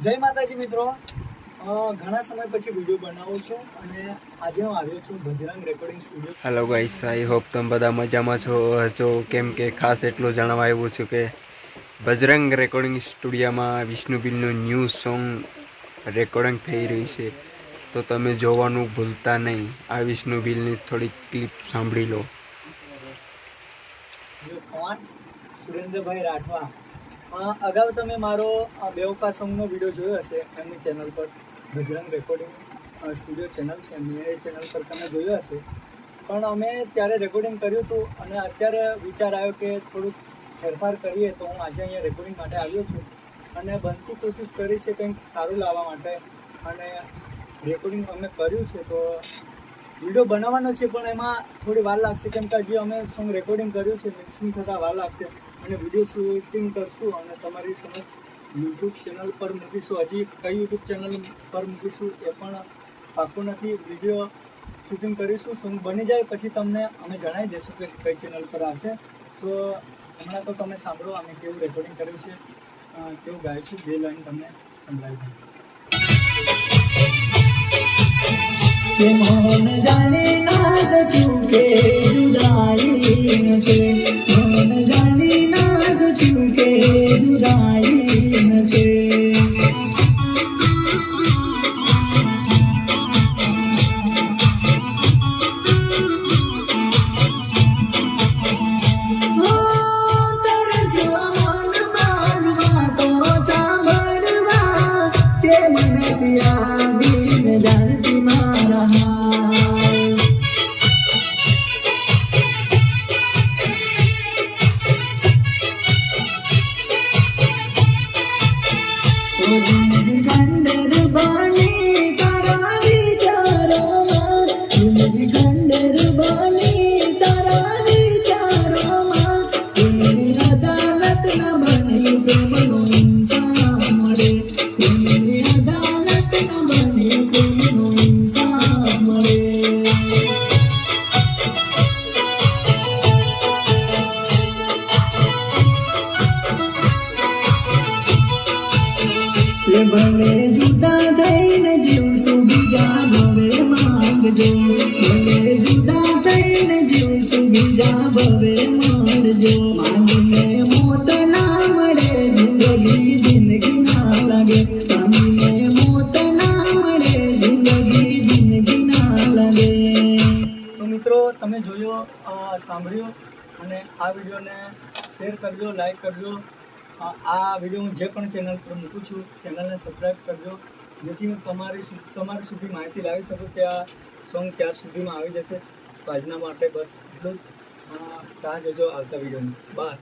જય માતાજી મિત્રો. ઘણા સમય પછી વીડિયો બનાવું છું અને આજે હું આવ્યો છું Bajrang recording studio. Hello guys I hope તમે બધા મજામાં છો હજો કેમ કે ખાસ એટલું જણાવવા આવ્યું છું કે બજરંગ રેકોર્ડિંગ સ્ટુડિયોમાં વિષ્ણુબિલનું ન્યૂ સોંગ રેકોર્ડિંગ થઈ રહી છે. તો તમે જોવાનું ભૂલતા નહીં. આ વિષ્ણુબિલની થોડી ક્લિપ સાંભળી લો. કોણ? સુરેન્દ્રભાઈ રાઠવા. અગાઉ તમે મારો બેવકા સોંગનો વીડિયો જોયો હશે, એમની ચેનલ પર. બજરંગ રેકોર્ડિંગ સ્ટુડિયો ચેનલ છે એમની એ ચેનલ પર તમે જોયો હશે. પણ અમે ત્યારે રેકોર્ડિંગ કર્યું હતું અને અત્યારે વિચાર આવ્યો કે થોડુંક ફેરફાર કરીએ તો હું આજે અહીંયા રેકોર્ડિંગ માટે આવ્યો છું. અને બનતી કોશિશ કરી છે કંઈક સારું લાવવા માટે. અને રેકોર્ડિંગ અમે કર્યું છે તો વીડિયો બનાવવાનો છે, પણ એમાં થોડી વાર લાગશે. કેમ કે હજી અમે સોંગ રેકોર્ડિંગ કર્યું છે મિક્સિંગ થતાં વાર લાગશે. અને વીડિયો શૂટિંગ કરશું અને તમારી સમક્ષ યુટ્યુબ ચેનલ પર મૂકીશું. હજી કઈ યુટ્યુબ ચેનલ પર મૂકીશું એ પણ પાકું નથી. વીડિયો શૂટિંગ કરીશું. શું બની જાય પછી તમને અમે જણાવી દઈશું કે કઈ ચેનલ પર આવશે. તો હમણાં તો તમે સાંભળો, અમે કેવું રેકોર્ડિંગ કર્યું છે કેવું ગાયું છું બે લાઈન તમને સંભળાવી દઉં જાણે ના સચું કે જુદાઈ ઓ જિંદગી ખંડર બની તારા તે ભલે જુદા થઈને જીવશું બીજા ભવે માંગજો ભલે જુદા થઈને જીવશું બીજા ભવે માંગજો માંગીને મોત ના મળે લાગે. માંગીને મોત ના મળે જિંદગી જિંદગી લાગે. તો મિત્રો, તમે જોયો સાંભળ્યો અને આ વિડીયોને શેર કરજો, લાઈક કરજો. આ વીડિયો હું જે પણ ચેનલ પર મૂકું છું ચેનલને સબસ્ક્રાઈબ કરજો. જેથી હું તમારી તમારી સુધી માહિતી લાવી શકું કે આ સોંગ ક્યાર સુધીમાં આવી જશે. તો આજના માટે બસ એટલું જ. રાહ જોજો આવતા વિડીયોની બાય